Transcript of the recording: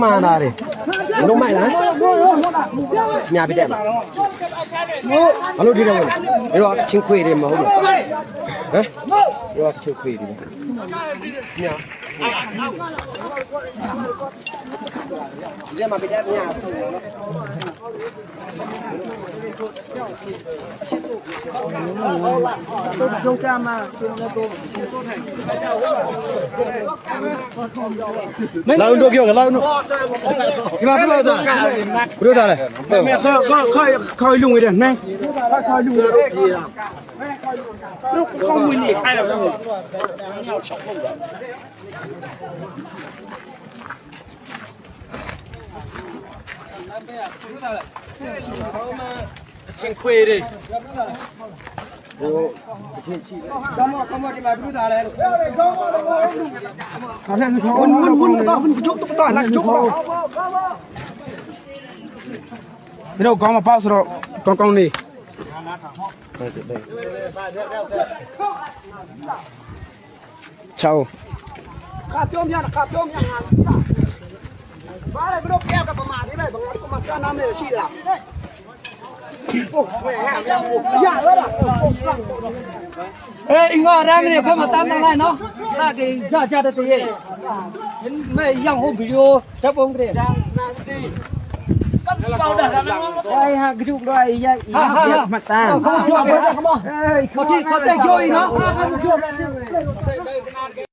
မှန်တာလေလုံးမိုက်လားညာပြတဲ့မှာဘာလို့ဒီတော့လဲဒါတော့ချင်းခွေတယ်မဟုတ်ဘူးဟမ်ဒါကချင်းခွေတယ်ညာ ဒီမှာပြတဲ့ညာဆုံးတော့လောင်းတို့ပြောလောင်းတို့ဒီမှာပြောတာပြောတာလေခေါ်ခေါ်ခေါ်ခေါ်လုံရတဲ့နိုင်ခေါ်လုံရတဲ့ကြီးလားတို့ခေါ်ဝင် နေခိုင်းတော့ချင်းခွေတယ်ဟိုအချင်းချီတယ်ကမကမဒီမှာပြုတာလဲဟာလဲဝန်ဝန်ဝန်တော့ဝန်ကျုပ်တော့လာကျုပ်တော့ဒီတော့ကောင်းမပေါ့ဆိုတော့ကောင်းကောင်းနေချောင်းခါပြောများခါပြောများငါဘာလဲဘယ်တော့ပြောက ကနာမေရှိလားဒီပုတ်ဝဲဟဲ့မရဘူးမရတော့တာပုတ်ဆောင်เอ้อิงอรังเนี่ยเพิ่มมาตั้งตั้งได้เนาะถ้าเก่งจ้าจ้าตะเยเห็นแม่ยังโฮวิดีโอทับองค์เด้ไอ้ฮะกระจุกด้วยไอ้ยายมาตามเขาจ่อเขาจ่อเขาที่เขาเตะจ่อยเนาะ